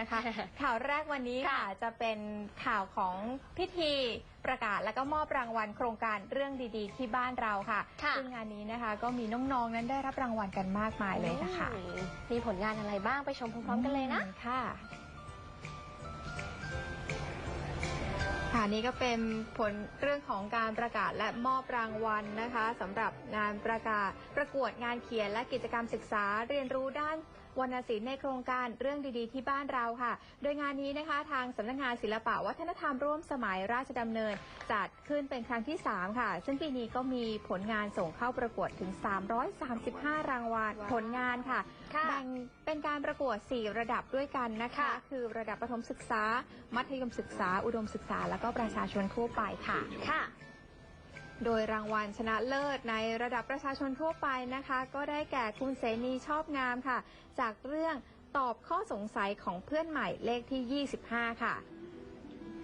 นะคะข่าวแรกวันนี้ค่ะค่ะจะเป็นข่าวของพิธีประกาศและก็มอบรางวัลโครงการเรื่องดีๆ ที่บ้านเราค่ะค่ะซึ่งงานนี้นะคะก็มีน้องๆนั้นได้รับรางวัลกันมากมายเลยนะคะอืมมีผลงานอะไรบ้างไปชมพร้อมๆกันเลยนะอืมค่ะค่ะนี่ก็เป็นผลเรื่องของการประกาศและมอบรางวัลนะคะสำหรับงานประกาศประกวดงานเขียนและกิจกรรมศึกษาเรียนรู้ด้านวรรณศิลป์ในโครงการเรื่องดีๆ ที่บ้านเราค่ะ โดยงานนี้นะคะ ทางสำนักงานศิลปะวัฒนธรรมร่วมสมัยราชดำเนิน จัดขึ้นเป็นครั้งที่ 3 ค่ะ ซึ่งปีนี้ก็มีผลงานส่งเข้าประกวดถึง 335 รางวัลผลงานค่ะค่ะแบ่งเป็นการประกวด 4 ระดับด้วยกันนะคะค่ะคือระดับประถมศึกษา มัธยมศึกษา อุดมศึกษา แล้วก็ประชาชนทั่วไปค่ะค่ะ โดยรางวัลชนะเลิศในระดับประชาชนทั่วไปนะคะ ก็ได้แก่คุณเสนีชอบงามค่ะ จากเรื่องตอบข้อสงสัยของเพื่อนใหม่เลขที่ 25 ค่ะ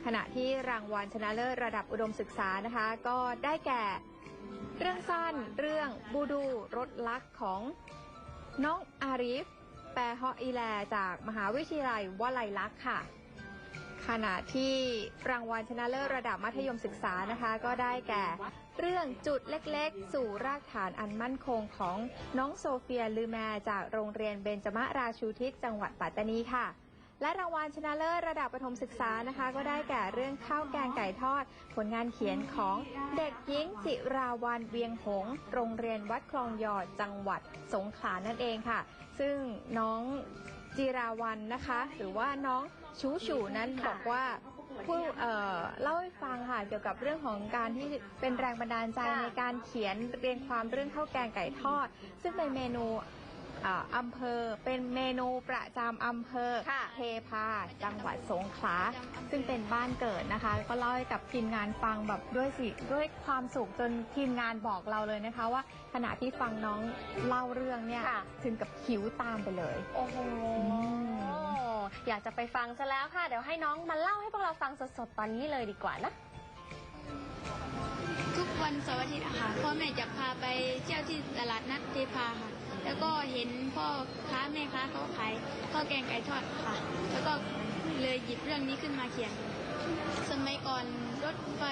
ขณะที่รางวัลชนะเลิศระดับอุดมศึกษานะคะ ก็ได้แก่เรื่องสั้นเรื่องบูดูรถลักของน้องอาริฟ แปรฮออีแลจากมหาวิทยาลัยวลัยลักษ์ค่ะ ขณะที่รางวัลชนะเลิศระดับมัธยมศึกษานะคะ ก็ได้แก่ เรื่องจุดเล็กๆ สู่รากฐานอันมั่นคงของน้องโซเฟียลือแมจากโรงเรียนเบญจมราชูทิศจังหวัดปัตตานีค่ะ และรางวัลชนะเลิศระดับประถมศึกษานะคะ ก็ได้แก่เรื่องข้าวแกงไก่ทอด ผลงานเขียนของเด็กหญิงจิราวันเวียงหง โรงเรียนวัดคลองหยอดจังหวัดสงขลานั่นเองค่ะ ซึ่งน้องจิราวันนะคะ หรือว่าน้อง ชูชูนั้นค่ะบอกว่าผู้เอ่อเล่าให้ฟังค่ะเกี่ยวกับเรื่องของการที่เป็นแรงบันดาลใจค่ะในการเขียนเรียงความเรื่องข้าวแกงไก่ทอด ซึ่งเป็นเมนูอ่าอำเภอเป็นเมนูประจำอำเภอค่ะเทพาจังหวัดสงขลาซึ่งเป็นบ้านเกิดนะคะ ก็เล่าให้กับทีมงานฟังแบบด้วยสิด้วยความสุขจนทีมงานบอกเราเลยนะคะว่าขณะที่ฟังน้องเล่าเรื่องเนี่ยค่ะถึงกับคิ้วตามไปเลย โอ้โหม อยากจะไปฟังซะแล้วค่ะ เดี๋ยวให้น้องมาเล่าให้พวกเราฟังสดๆ ตอนนี้เลยดีกว่านะ ทุกวันเสาร์อาทิตย์อะค่ะพ่อแม่จะพาไปเที่ยวที่ตลาดนัดเทพาค่ะ แล้วก็เห็นพ่อค้าแม่ค้าเขาขายข้าวแกงไก่ทอดค่ะ แล้วก็เลยหยิบเรื่องนี้ขึ้นมาเขียน สมัยก่อนรถไฟ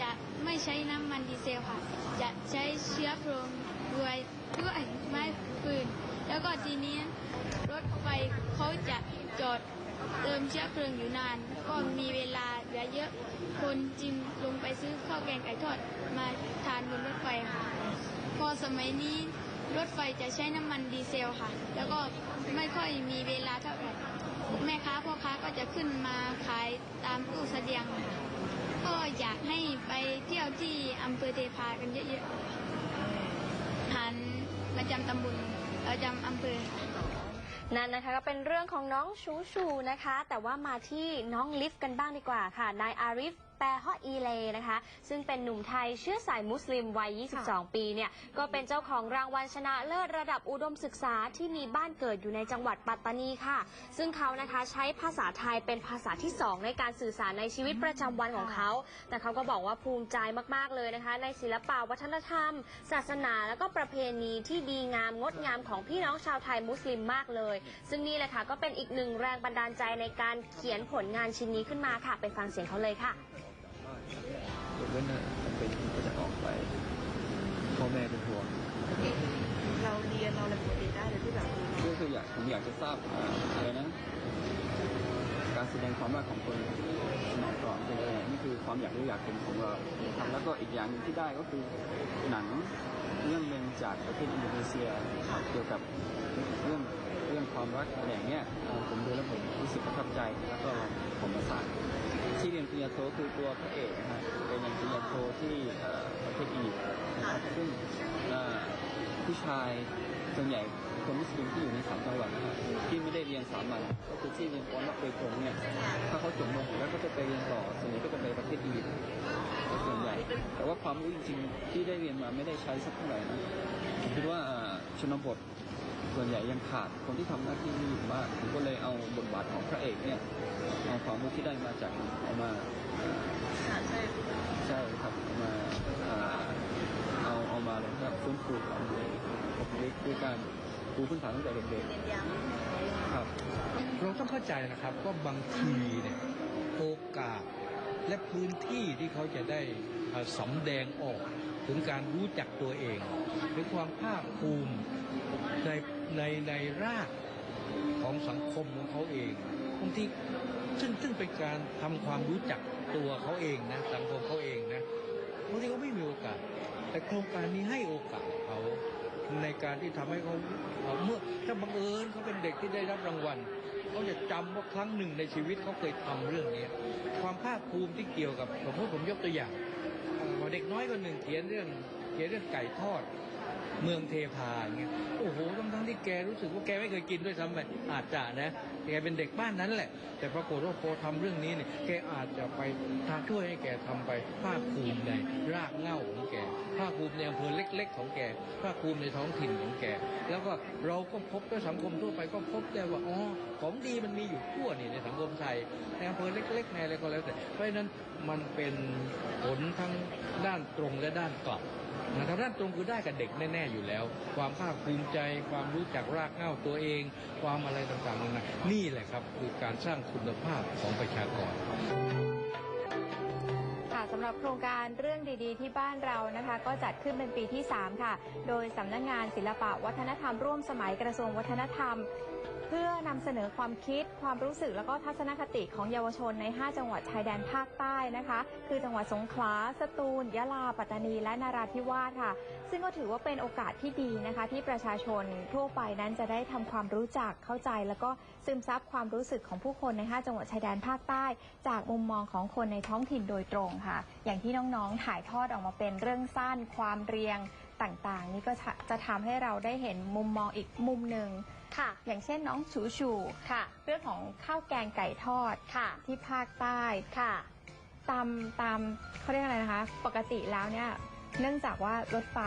จะไม่ใช้น้ำมันดีเซลค่ะ จะใช้เชื้อเพลิงด้วยด้วยไม้ฟืน แล้วก็ทีนี้รถไฟเขาจะจอดเติมเชื้อเพลิงอยู่นาน ก็มีเวลาเหลือเยอะ คนจึงลงไปซื้อข้าวแกงไก่ทอดมาทานบนรถไฟค่ะ พอสมัยนี้รถไฟจะใช้น้ำมันดีเซลค่ะ แล้วก็ไม่ค่อยมีเวลาเท่าไหร่แม่ค้าพ่อค้าก็จะขึ้นมาขายตามตู้เสดียงค่ะก็อยากให้ไปเที่ยวที่อำเภอเทพากันเยอะๆหันประจำตำบล ประจำอำเภอค่ะ นั่นนะคะก็เป็นเรื่องของน้องชูชูนะคะ แต่ว่ามาที่น้องลิฟกันบ้างดีกว่าค่ะ นายอาริฟ แปรฮออีเลนะคะ ซึ่งเป็นหนุ่มไทยเชื้อสายมุสลิมวัย 22 ปีเนี่ยก็เป็นเจ้าของรางวัลชนะเลิศระดับอุดมศึกษาที่มีบ้านเกิดอยู่ในจังหวัดปัตตานีค่ะ ซึ่งเขานะคะใช้ภาษาไทยเป็นภาษาที่ 2 ในการสื่อสารในชีวิตประจำวันของเขา แต่เขาก็บอกว่าภูมิใจมากๆเลยนะคะ ในศิลปะวัฒนธรรม ศาสนาแล้วก็ประเพณีที่ดีงามงดงามของพี่น้องชาวไทยมุสลิมมากเลย ซึ่งนี่แหละค่ะก็เป็นอีกหนึ่งแรงบันดาลใจในการเขียนผลงานชิ้นนี้ขึ้นมาค่ะไปฟังเสียงเขาเลยค่ะย กเว้นน่ะจำเป็นที่จะออกไปพ่อแม่เป็นห่วงเราเรียนเราอะไรปกติได้เลยที่แบบก็คืออยากผมอยากจะทราบอะไรนะการแสดงความรักของคนสมัยก่อนเป็นยังไงนี่คือความอยากรู้อยากเห็นของเราครับแล้วก็อีกอย่างหนึ่งที่ได้ก็คือหนังเรื่องหนึ่งจากประเทศอินโดนีเซียเกี่ยวกับเรื่องเรื่องความรักอะไรอย่างเงี้ยผมดูแล้วผมรู้สึกประทับใจแล้วก็ผมประสาน ที่เรียนปริญญาโทคือตัวพระเอกนะฮะเป็นปริญญาโทที่ประเทศอียิปต์นะครับซึ่งผู้ชายส่วนใหญ่คนมุสลิมที่อยู่ในสามจังหวัดนะครับที่ไม่ได้เรียนสามัญก็คือที่เรียนปอนด์โดยตรงเนี่ยถ้าเขาจบมหกแล้วก็จะไปเรียนต่อส่วนใหญ่ก็จะไปประเทศอียิปต์ส่วนใหญ่ แต่ว่าความรู้จริงๆที่ได้เรียนมาไม่ได้ใช้สักเท่าไหร่นะคิดว่าชนบท ส่วนใหญ่ยังขาดคนที่ทำหน้าที่นี้อยู่มากผมก็เลยเอาบทบาทของพระเอกเนี่ยเอาความรู้ที่ได้มาจากเอามาใช่ใช่ครับเอามาเอาเอามาเลยครับฟื้นฟูความเล็กด้วยการปูพื้นฐานตั้งแต่เด็กเน้นย้ำๆครับเราต้องเข้าใจนะครับว่าบางทีเนี่ยโอกาสและพื้นที่ที่เขาจะได้สำแดงออก ถึงการรู้จักตัวเองหรือความภาคภูมิในในในรากของสังคมของเขาเองบางทีซึ่งซึ่งเป็นการทำความรู้จักตัวเขาเองนะสังคมเขาเองนะบางทีเขาไม่มีโอกาส แต่โครงการนี้ให้โอกาสเขาในการที่ทำให้เขาเมื่อถ้าบังเอิญเขาเป็นเด็กที่ได้รับรางวัลเขาจะจำว่าครั้งหนึ่งในชีวิตเขาเคยทำเรื่องนี้ความภาคภูมิที่เกี่ยวกับสมมติผมยกตัวอย่าง เด็กน้อยคนหนึ่งเขียนเรื่องเขียนเรื่องไก่ทอด เมืองเทพาอย่างเงี้ยโอ้โหทั้งทั้งที่แกรู้สึกว่าแกไม่เคยกินด้วยซ้ำไปอาจจะนะแกเป็นเด็กบ้านนั้นแหละ แต่ปรากฏว่าพอทำเรื่องนี้เนี่ยแกอาจจะไปทางช่วยให้แกทำไปภาคภูมิในรากเหง้าของแกภาคภูมิในอำเภอเล็ก ๆ ของแกภาคภูมิในท้องถิ่นของแก แล้วก็เราก็พบด้วยสังคมทั่วไปก็พบได้ว่าอ๋อของดีมันมีอยู่ทั่วนี่ในสังคมไทยในอำเภอเล็กๆในอะไรก็แล้วแต่เพราะฉะนั้นมันเป็นผลทั้งด้านตรงและด้านกลับ ทางด้านตรงคือได้กับเด็กแน่ ๆ อยู่แล้ว ความภาคภูมิใจ ความรู้จักรากเหง้าตัวเอง ความอะไรต่างๆนานานี่แหละครับคือการสร้างคุณภาพของประชากรค่ะสำหรับโครงการเรื่องดีๆ ที่บ้านเรานะคะ ก็จัดขึ้นเป็นปีที่ 3 ค่ะ โดยสำนักงานศิลปะวัฒนธรรมร่วมสมัยกระทรวงวัฒนธรรม เพื่อนำเสนอความคิด ความรู้สึกแล้วก็ทัศนคติของเยาวชนใน 5 จังหวัดชายแดนภาคใต้นะคะ คือจังหวัดสงขลา สตูล ยะลา ปัตตานี และนาราธิวาสค่ะ ซึ่งก็ถือว่าเป็นโอกาสที่ดีนะคะ ที่ประชาชนทั่วไปนั้นจะได้ทำความรู้จักเข้าใจ แล้วก็ซึมซับความรู้สึกของผู้คนใน 5 จังหวัดชายแดนภาคใต้ จากมุมมองของคนในท้องถิ่นโดยตรงค่ะ อย่างที่น้องๆถ่ายทอดออกมาเป็นเรื่องสั้น ความเรียง ต่างๆ นี่ก็จะจะทำให้เราได้เห็นมุมมองอีกมุมหนึ่ง ค่ะ อย่างเช่นน้องชูชูค่ะ เรื่องของข้าวแกงไก่ทอดค่ะ ที่ภาคใต้ค่ะ ตามตามเขาเรียกอะไรนะคะ ปกติแล้วเนี่ยเนื่องจากว่ารถไฟ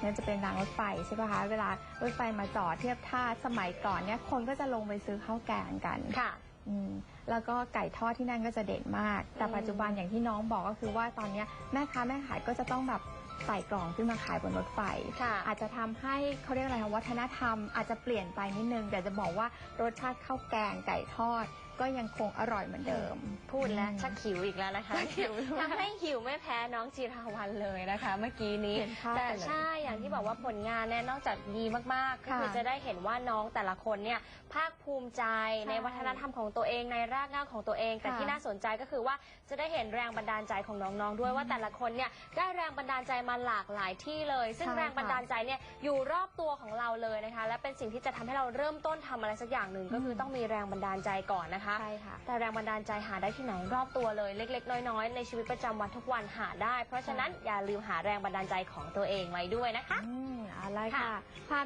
เนี่ยจะเป็นรางรถไฟใช่ปะคะเวลารถไฟมาจอดเทียบท่าสมัยก่อนเนี่ยคนก็จะลงไปซื้อข้าวแกงกันค่ะ อืมแล้วก็ไก่ทอดที่นั่นก็จะเด่นมาก แต่อืมปัจจุบันอย่างที่น้องบอกก็คือว่าตอนเนี้ยแม่ค้าแม่ขายก็จะต้องแบบ ใส่กล่องขึ้นมาขายบนรถไฟ ค่ะอาจจะทำให้เขาเรียกอะไรคะวัฒนธรรมอาจจะเปลี่ยนไปนิดนึงแต่จะบอกว่ารสชาติข้าวแกงไก่ทอดก็ยังคงอร่อยเหมือนเดิม พูดแล้วชักหิวอีกแล้วนะคะชักหิวด้วยทำให้หิวไม่แพ้น้องจีราวันเลยนะคะ เมื่อกี้นี้เห็นภาพแต่ไปเลยใช่อย่างที่บอกว่าผลงานเนี่ยนอกจากดีมากๆก็ค่ะคือจะได้เห็นว่าน้องแต่ละคนเนี่ยภาคภูมิใจใช่ในวัฒนธรรมของตัวเองในรากเหง้าของตัวเอง แต่ค่ะที่น่าสนใจก็คือว่าจะได้เห็นแรงบันดาลใจของน้องๆด้วยว่าแต่ละคนเนี่ยได้แรงบันดาลใจมาหลากหลายที่เลย ซึ่งใช่แรงบันดาลใจเนี่ยอยู่รอบตัวของเราเลยนะคะ และเป็นสิ่งที่จะทำให้เราเริ่มต้นทำอะไรสักอย่างหนึ่งก็คือต้องมีแรงบันดาลใจก่อนนะคะใช่ค่ะ แต่แรงบันดาลใจหาได้ที่ไหน รอบตัวเลยเล็ก ๆ น้อยๆ ในชีวิตประจำวันทุกวันหาได้ เพราะฉะนั้นอย่าลืมหาแรงบันดาลใจของตัวเองไว้ด้วยนะคะ อืมอะไรค่ะค่ะ